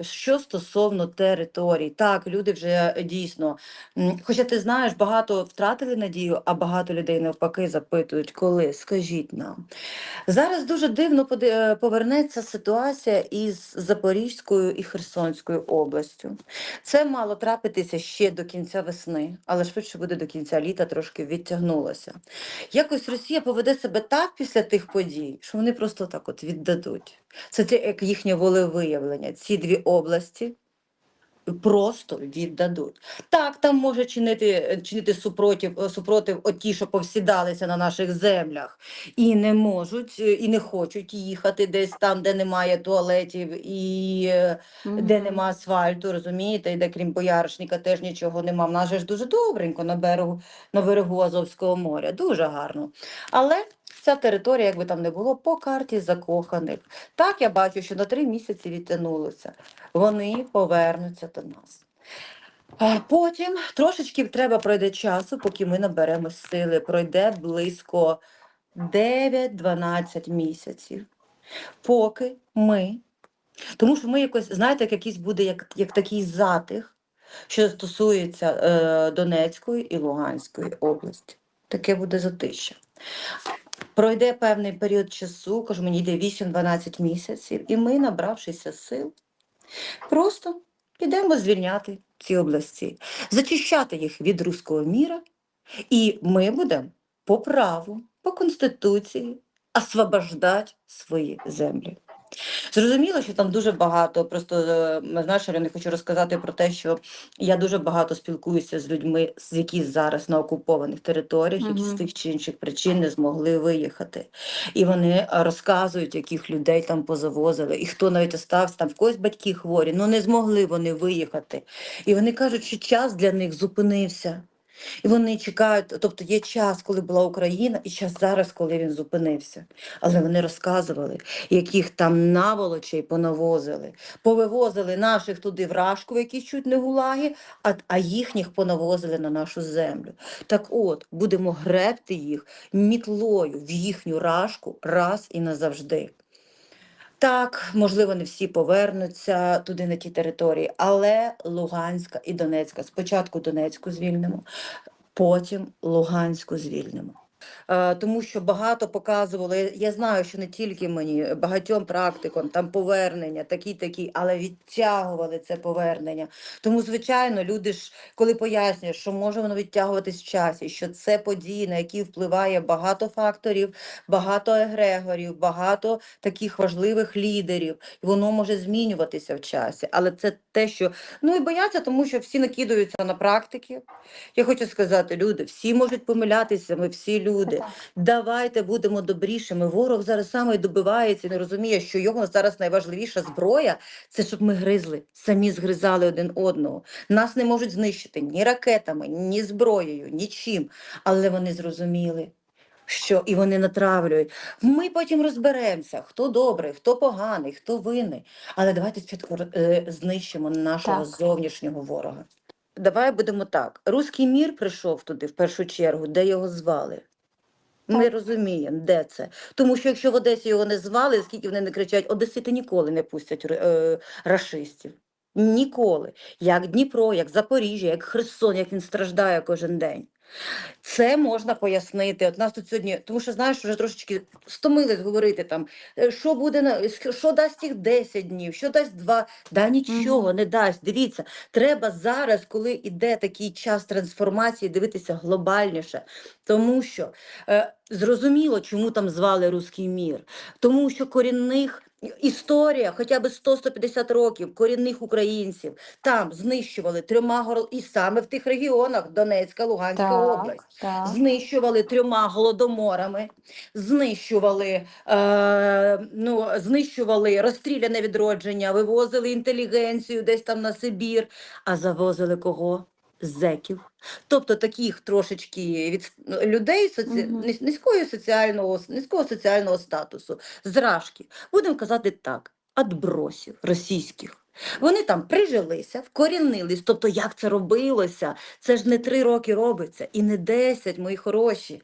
Що стосовно територій, так, люди вже е, дійсно, хоча ти знаєш, багато втратили надію, а багато людей навпаки запитують, коли, скажіть нам. Зараз дуже дивно е, повернеться ситуація із Запорізькою і Херсонською областю. Це мало трапитися ще до кінця весни, але швидше буде до кінця літа, трошки відтягнулося. Якось Росія поведе себе так після тих подій, що вони просто так от віддадуть. Це як їхнє волевиявлення. Ці дві області просто віддадуть. Так, там може чинити, чинити супротив, супротив оті, що повсідалися на наших землях, і не можуть, і не хочуть їхати десь там, де немає туалетів і е, де нема асфальту, розумієте, і де крім бояришника теж нічого нема. В нас же ж дуже добренько на берегу, на берегу Азовського моря, дуже гарно. Але ця територія, як би там не було, по карті закоханих. Так, я бачу, що на три місяці відтягнулося. Вони повернуться до нас. А потім трошечки треба пройде часу, поки ми наберемо сили. Пройде близько 9-12 місяців. Поки ми. Тому що ми якось, знаєте, як якийсь буде як, як такий затих, що стосується е, Донецької і Луганської області. Таке буде затища. Пройде певний період часу, кажу, мені йде 8-12 місяців, і ми, набравшися сил, просто підемо звільняти ці області, зачищати їх від руського міра, і ми будемо по праву, по Конституції освобождати свої землі. Зрозуміло, що там дуже багато. Просто е, знаєш, я не хочу розказати про те, що я дуже багато спілкуюся з людьми, з які зараз на окупованих територіях, які з тих чи інших причин не змогли виїхати. І вони е, розказують, яких людей там позавозили, і хто навіть остався там в когось батьки хворі, ну не змогли вони виїхати. І вони кажуть, що час для них зупинився. І вони чекають, тобто є час, коли була Україна, і час зараз, коли він зупинився. Але вони розказували, яких там наволочей понавозили. Повивозили наших туди в Рашку, які чуть не гулаги, а, а їхніх понавозили на нашу землю. Так от, будемо гребти їх мітлою в їхню рашку раз і назавжди. Так, можливо, не всі повернуться туди на ті території, але Луганська і Донецька. Спочатку Донецьку звільнимо, потім Луганську звільнимо. Е, Тому що багато показували, я- знаю, що не тільки мені, багатьом практикам там повернення, такі, такі, але відтягували це повернення. Тому, звичайно, люди ж, коли пояснюють, що може воно відтягуватись в часі, що це події, на які впливає багато факторів, багато егрегорів, багато таких важливих лідерів, і воно може змінюватися в часі. Але це те, що ну і бояться, тому що всі накидаються на практики. Я хочу сказати, люди, всі можуть помилятися, ми всі люди. Так. Давайте будемо добрішими. Ворог зараз саме добивається, і не розуміє, що його зараз найважливіша зброя це щоб ми гризли, самі згризали один одного. Нас не можуть знищити ні ракетами, ні зброєю, нічим. Але вони зрозуміли. Що і вони натравлюють. Ми потім розберемося, хто добрий, хто поганий, хто винний. Але давайте спочатку е, знищимо нашого Так. зовнішнього ворога. Давай будемо так. Руський мір прийшов туди в першу чергу, де його звали. Ми розуміємо, де це. Тому що якщо в Одесі його не звали, скільки вони не кричать, одесити ніколи не пустять е, рашистів. Ніколи. Як Дніпро, як Запоріжжя, як Херсон, як він страждає кожен день. Це можна пояснити. От нас тут сьогодні, тому що знаєш, вже трошечки стомились говорити там, е, що буде на що дасть їх 10 днів, що дасть 2, да нічого не дасть. Дивіться, треба зараз, коли іде такий час трансформації, дивитися глобальніше, тому що е, зрозуміло, чому там звали Руський мір, тому що корінних. Історія, хоча б 100-150 років корінних українців там знищували трьома горол... і саме в тих регіонах Донецька, Луганська Так, область так. знищували трьома голодоморами, знищували, е, ну, знищували розстріляне відродження, вивозили інтелігенцію десь там на Сибір, а завозили кого? Зеків. Тобто таких трошечки від ну, людей соці... Низ- низької соціального, низького соціального статусу, зражки. Будемо казати так, адбросів російських. Вони там прижилися, вкорінились. Тобто, як це робилося? Це ж не три роки робиться, і не десять, мої хороші.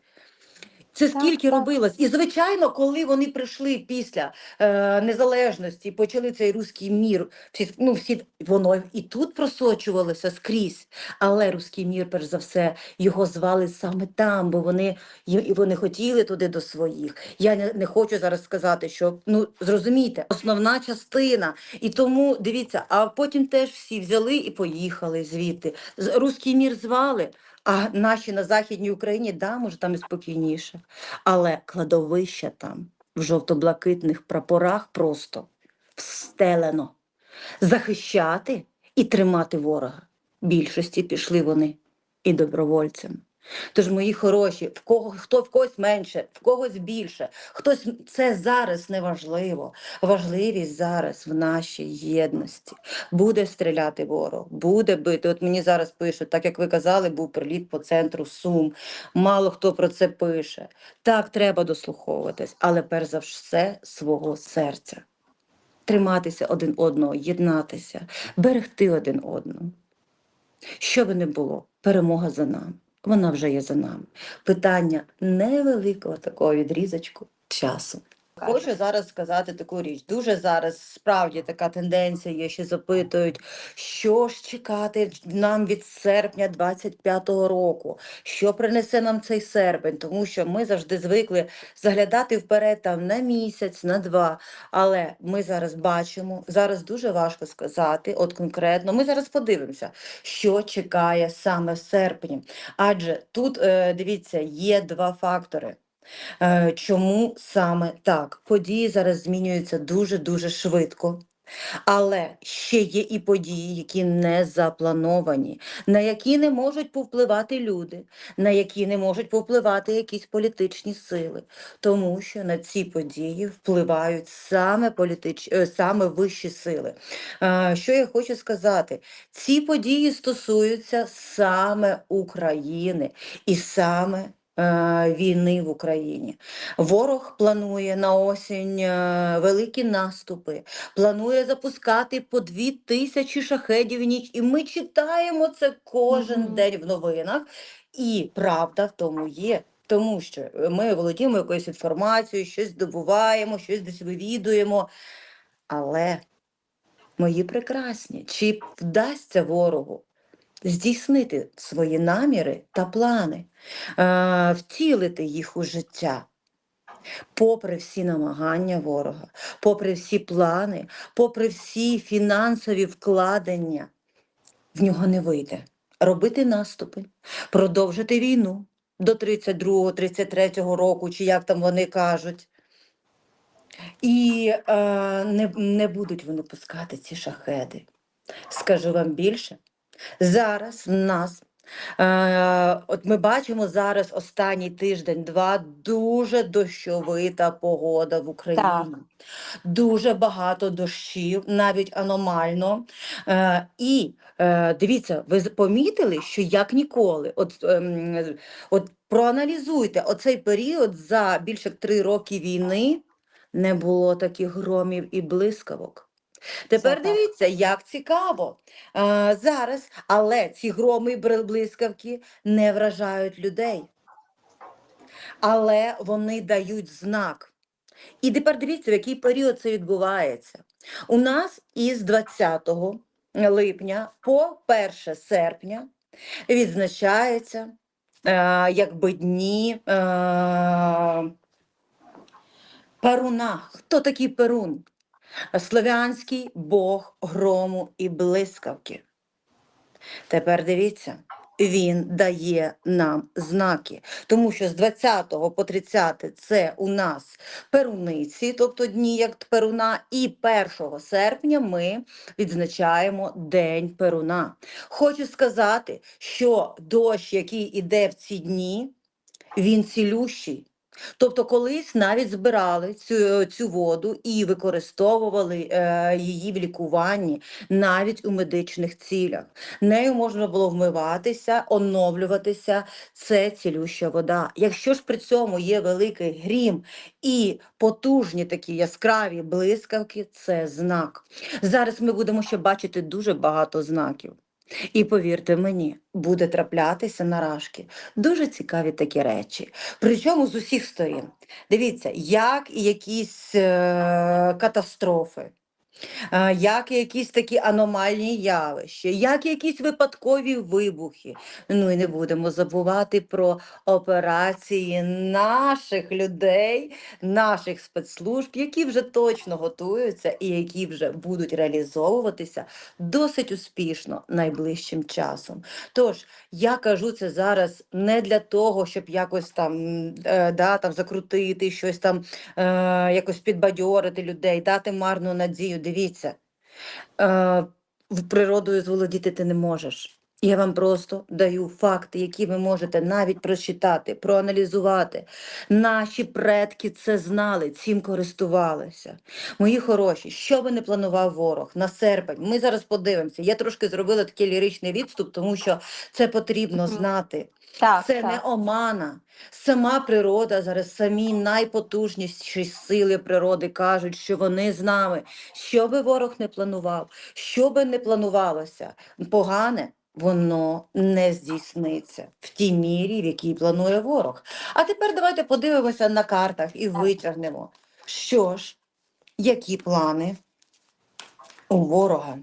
Це Так, скільки так. робилось? І звичайно, коли вони прийшли після е, незалежності, почали цей руський мір, всі, ну, всі, воно і тут просочувалося скрізь. Але руський мір, перш за все, його звали саме там, бо вони, і вони хотіли туди до своїх. Я не, не хочу зараз сказати, що ну зрозумійте, основна частина. І тому дивіться, а потім теж всі взяли і поїхали звідти. Руський мір звали. А наші на Західній Україні, да, може, там і спокійніше. Але кладовища там в жовто-блакитних прапорах просто встелено. Захищати і тримати ворога. Більшості пішли вони і добровольцям. Тож, мої хороші, в кого хто в когось менше, в когось більше, хтось це зараз не важливо. Важливість зараз в нашій єдності. Буде стріляти ворог, буде бити. От мені зараз пишуть, так як ви казали, був приліт по центру Сум. Мало хто про це пише. Так, треба дослуховуватись, але перш за все свого серця. Триматися один одного, єднатися, берегти один одного. Що би не було, перемога за нами. Вона вже є за нами. Питання невеликого такого відрізочку часу. Хочу зараз сказати таку річ. Дуже зараз справді така тенденція є, що запитують, що ж чекати нам від серпня 25-го року, що принесе нам цей серпень, тому що ми завжди звикли заглядати вперед там на місяць, на два. Але ми зараз бачимо, зараз дуже важко сказати, от конкретно, ми зараз подивимося, що чекає саме в серпні. Адже тут, е, дивіться, є два фактори. Е, Чому саме так? Події зараз змінюються дуже-дуже швидко. Але ще є і події, які не заплановані, на які не можуть повпливати люди, на які не можуть повпливати якісь політичні сили, тому що на ці події впливають саме політич... е, саме вищі сили. Е, Що я хочу сказати? Ці події стосуються саме України і саме війни в Україні. Ворог планує на осінь е, великі наступи, планує запускати по дві тисячі шахедів в ніч. І ми читаємо це кожен Мгм. день в новинах. І правда в тому є. Тому що ми володіємо якоюсь інформацією, щось здобуваємо, щось десь вивідуємо. Але, мої прекрасні, чи вдасться ворогу здійснити свої наміри та плани, е, втілити їх у життя? Попри всі намагання ворога, попри всі плани, попри всі фінансові вкладення, в нього не вийде робити наступи, продовжити війну до 32-33 року, чи як там вони кажуть. І е, не, не будуть вони пускати ці шахеди. Скажу вам більше, зараз в нас, е, от ми бачимо зараз останній тиждень-два дуже дощовита погода в Україні. Дуже багато дощів, навіть аномально. Е, і е, дивіться, ви помітили, що як ніколи, от, ем, от проаналізуйте оцей період за більше три роки війни не було таких громів і блискавок. Тепер дивіться, як цікаво е, зараз, але ці громи і блискавки не вражають людей. Але вони дають знак. І тепер дивіться, в який період це відбувається. У нас із 20 липня по 1 серпня відзначається е, якби дні е, Перуна. Хто такий Перун? Слов'янський бог грому і блискавки. Тепер дивіться, він дає нам знаки, тому що з 20 по 30 це у нас перуниці, тобто дні як перуна, і 1 серпня ми відзначаємо День Перуна. Хочу сказати, що дощ, який іде в ці дні, він цілющий. Тобто колись навіть збирали цю, цю воду і використовували е, її в лікуванні, навіть у медичних цілях. Нею можна було вмиватися, оновлюватися. Це цілюща вода. Якщо ж при цьому є великий грім і потужні такі яскраві блискавки, це знак. Зараз ми будемо ще бачити дуже багато знаків. І повірте мені, буде траплятися наражки. Дуже цікаві такі речі. Причому з усіх сторін. Дивіться, як і якісь е, катастрофи. Як якісь такі аномальні явища, як якісь випадкові вибухи. Ну і не будемо забувати про операції наших людей, наших спецслужб, які вже точно готуються і які вже будуть реалізовуватися досить успішно найближчим часом. Тож я кажу це зараз не для того, щоб якось там, е, да, там закрутити, щось там е, якось підбадьорити людей, дати марну надію. Дивіться, е, в природою зволодіти ти не можеш. Я вам просто даю факти, які ви можете навіть прочитати, проаналізувати. Наші предки це знали, цим користувалися. Мої хороші, що би не планував ворог на серпень, ми зараз подивимося. Я трошки зробила такий ліричний відступ, тому що це потрібно знати. Так, Це так. не омана. Сама природа, зараз самі найпотужніші сили природи кажуть, що вони з нами. Що би ворог не планував, що би не планувалося, погане. Воно не здійсниться в тій мірі, в якій планує ворог. А тепер давайте подивимося на картах і витягнемо, що ж, які плани у ворога.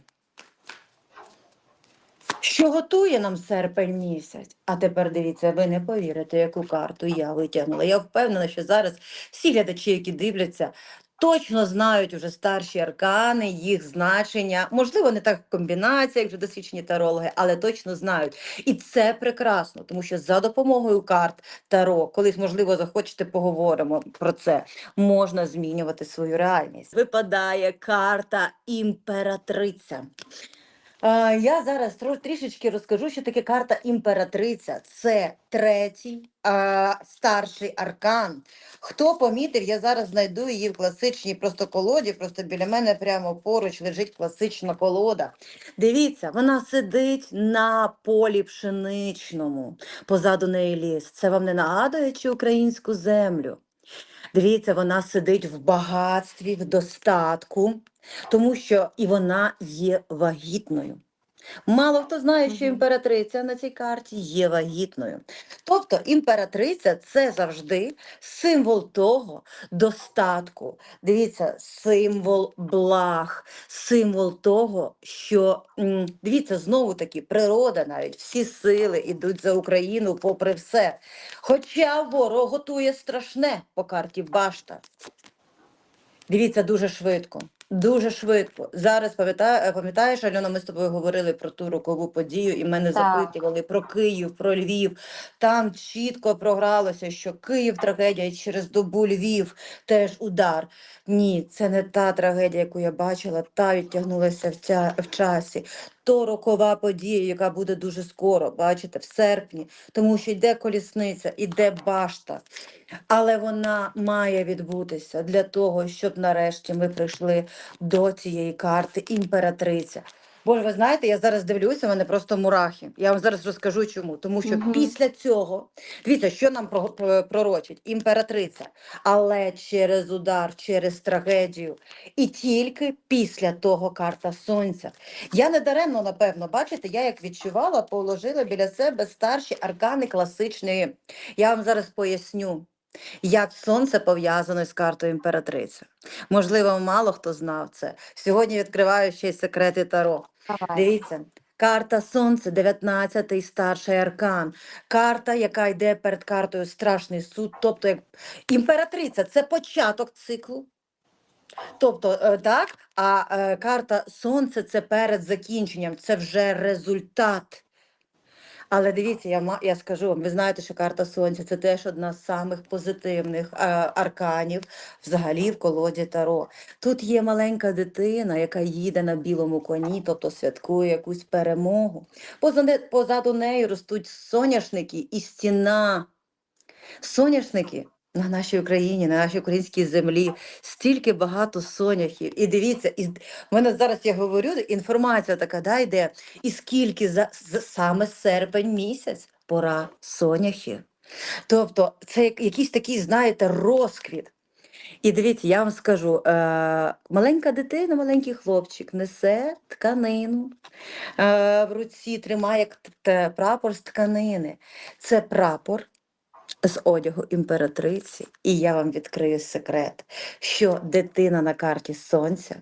Що готує нам серпень місяць? А тепер дивіться, ви не повірите, яку карту я витягнула. Я впевнена, що зараз всі глядачі, які дивляться, точно знають уже старші аркани, їх значення. Можливо, не так в комбінаціях, як вже досвідчені тарологи, але точно знають. І це прекрасно, тому що за допомогою карт Таро, колись, можливо, захочете, поговоримо про це, можна змінювати свою реальність. Випадає карта імператриця. Я зараз трішечки розкажу, що таке карта імператриця. Це третій а, старший аркан. Хто помітив, я зараз знайду її в класичній просто колоді. Просто біля мене прямо поруч лежить класична колода. Дивіться, вона сидить на полі пшеничному. Позаду неї ліс. Це вам не нагадує чи українську землю? Дивіться, вона сидить в багатстві, в достатку, тому що і вона є вагітною. Мало хто знає, що імператриця на цій карті є вагітною. Тобто імператриця це завжди символ того достатку. Дивіться, символ благ, символ того, що дивіться, знову таки, природа навіть всі сили йдуть за Україну попри все. Хоча ворог готує страшне по карті Башта. Дивіться дуже швидко. Дуже швидко. Зараз пам'ятаю, пам'ятаєш, Альона, ми з тобою говорили про ту рокову подію, і мене Так. запитували про Київ, про Львів. Там чітко програлося, що Київ трагедія і через добу Львів теж удар. Ні, це не та трагедія, яку я бачила, та відтягнулася в, ця, в часі. То рокова подія, яка буде дуже скоро, бачите, в серпні, тому що йде колісниця, іде башта. Але вона має відбутися для того, щоб нарешті ми прийшли до цієї карти імператриця. Боже, ви знаєте, я зараз дивлюся, в мене просто мурахи. Я вам зараз розкажу чому. Тому що Мгм. після цього, дивіться, що нам про- про- пророчить імператриця, але через удар, через трагедію, і тільки після того карта сонця. Я не даремно, напевно, бачите, я як відчувала, положила біля себе старші аркани класичної. Я вам зараз поясню. Як сонце пов'язане з картою імператриця. Можливо, мало хто знав це. Сьогодні відкриваю ще й секрети Таро. Давай. Дивіться, карта Сонце, 19-й старший аркан. Карта, яка йде перед картою Страшний суд. Тобто, як імператриця це початок циклу. Тобто, е, так, а е, карта Сонце це перед закінченням, це вже результат. Але дивіться, я, я скажу вам, ви знаєте, що карта Сонця це теж одна з самих позитивних арканів взагалі в колоді Таро. Тут є маленька дитина, яка їде на білому коні, тобто святкує якусь перемогу. Позаду неї ростуть соняшники і стіна. Соняшники на нашій Україні, на нашій українській землі, стільки багато соняхів. І дивіться, і в мене зараз я говорю, інформація така да, йде, і скільки за з- саме серпень місяць пора соняхів. Тобто це якийсь такий, знаєте, розквіт. І дивіться, я вам скажу: е, маленька дитина, маленький хлопчик несе тканину, е, в руці тримає прапор з тканини. Це прапор з одягу імператриці. І я вам відкрию секрет, що дитина на карті сонця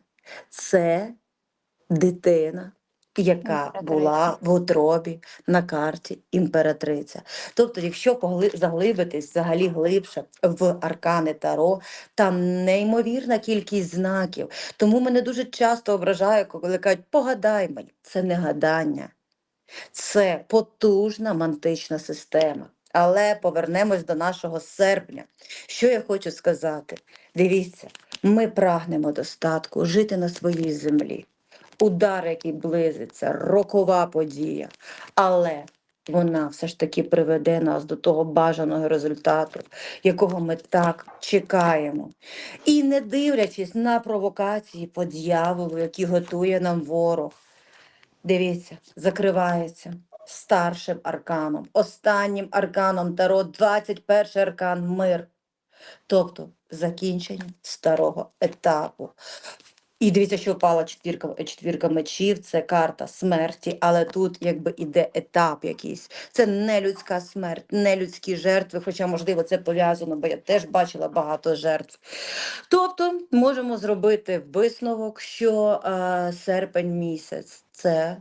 це дитина. Яка була в утробі на карті імператриця. Тобто, якщо погли- заглибитись взагалі глибше в аркани Таро, там неймовірна кількість знаків. Тому мене дуже часто ображає, коли кажуть, погадай мені. Це не гадання, це потужна мантична система. Але повернемось до нашого серпня. Що я хочу сказати? Дивіться, ми прагнемо достатку, жити на своїй землі. Удар, який близиться, рокова подія. Але вона все ж таки приведе нас до того бажаного результату, якого ми так чекаємо. І не дивлячись на провокації по дьяволу, які готує нам ворог. Дивіться, закривається старшим арканом, останнім арканом Таро, 21 аркан мир. Тобто закінчення старого етапу. І дивіться, що впала четвірка, четвірка мечів, це карта смерті, але тут якби іде етап якийсь. Це не людська смерть, не людські жертви, хоча, можливо, це пов'язано, бо я теж бачила багато жертв. Тобто можемо зробити висновок, що е, серпень місяць це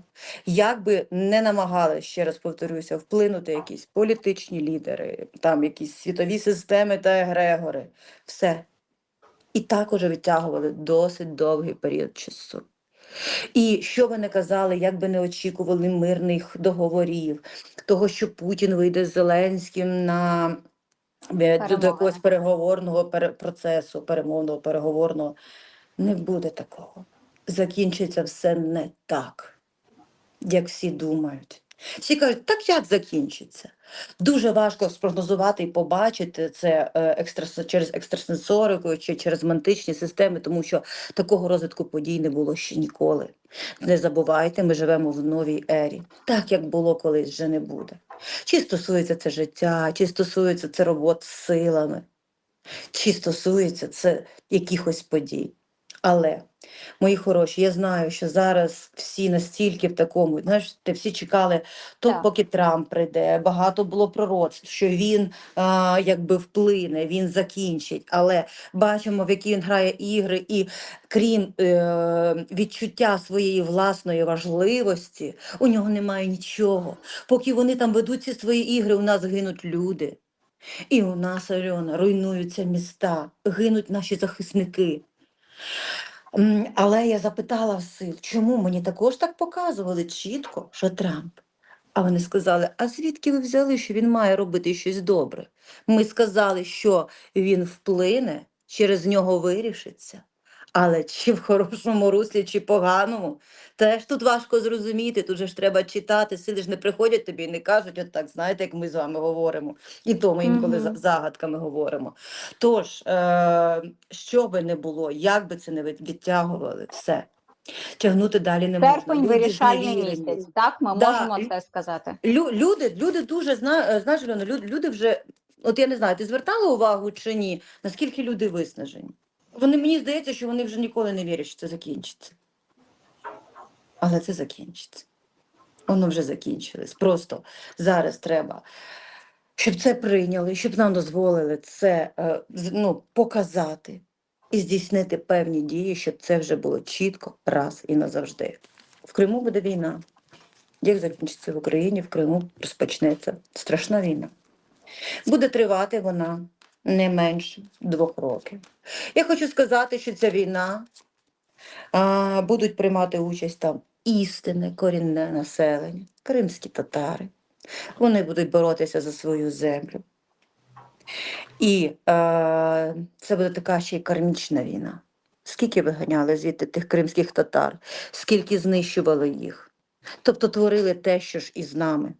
як би не намагали, ще раз повторюся, вплинути якісь політичні лідери, там якісь світові системи та егрегори. Все. І так уже відтягували досить довгий період часу. І що би не казали, як би не очікували мирних договорів, того, що Путін вийде з Зеленським на до, до якогось переговорного пере- процесу, перемовного переговорного, не буде такого. Закінчиться все не так, як всі думають. Всі кажуть, так як закінчиться? Дуже важко спрогнозувати і побачити це е, через екстрасенсорику чи через мантичні системи, тому що такого розвитку подій не було ще ніколи. Не забувайте, ми живемо в новій ері. Так як було колись, вже не буде. Чи стосується це життя, чи стосується це робот з силами, чи стосується це якихось подій. Але, мої хороші, я знаю, що зараз всі настільки в такому, знаєш, ти всі чекали, то Так. поки Трамп прийде, багато було пророцтв, що він а, якби вплине, він закінчить. Але бачимо, в які він грає ігри, і крім е, відчуття своєї власної важливості, у нього немає нічого. Поки вони там ведуть ці свої ігри, у нас гинуть люди. І у нас, Альона, руйнуються міста, гинуть наші захисники. Але я запитала в сил, чому мені також так показували чітко, що Трамп. А вони сказали: а звідки ви взяли, що він має робити щось добре? Ми сказали, що він вплине, через нього вирішиться. Але чи в хорошому руслі, чи поганому, теж тут важко зрозуміти. Тут же ж треба читати, сили ж не приходять тобі і не кажуть, от так, знаєте, як ми з вами говоримо. І то ми інколи за- Мгм. загадками говоримо. Тож, е, що би не було, як би це не відтягували, все. Тягнути далі не можна. Серпень Люди вирішальний місяць. Так, ми Да. можемо це сказати. Лю, люди, люди дуже зна, е, знаєш, люди, люди вже, от я не знаю, ти звертала увагу чи ні, наскільки люди виснажені? Вони мені здається, що вони вже ніколи не вірять, що це закінчиться. Але це закінчиться. Воно вже закінчилось. Просто зараз треба, щоб це прийняли, щоб нам дозволили це е, ну, показати і здійснити певні дії, щоб це вже було чітко раз і назавжди. В Криму буде війна. Як закінчиться в Україні, в Криму розпочнеться страшна війна. Буде тривати вона не менше двох років. Я хочу сказати, що ця війна а, будуть приймати участь там істинне корінне населення, кримські татари. Вони будуть боротися за свою землю. І е, це буде така ще й кармічна війна. Скільки виганяли звідти тих кримських татар, скільки знищували їх. Тобто творили те, що ж і з нами.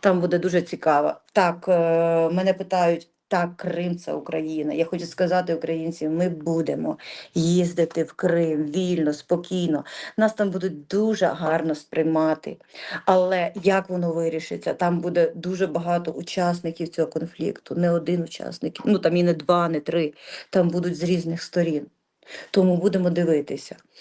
Там буде дуже цікаво. Так, е, мене питають, Так, Крим це Україна. Я хочу сказати українцям, ми будемо їздити в Крим вільно, спокійно. Нас там будуть дуже гарно сприймати. Але як воно вирішиться? Там буде дуже багато учасників цього конфлікту, не один учасник, ну там і не два, не три. Там будуть з різних сторін. Тому будемо дивитися.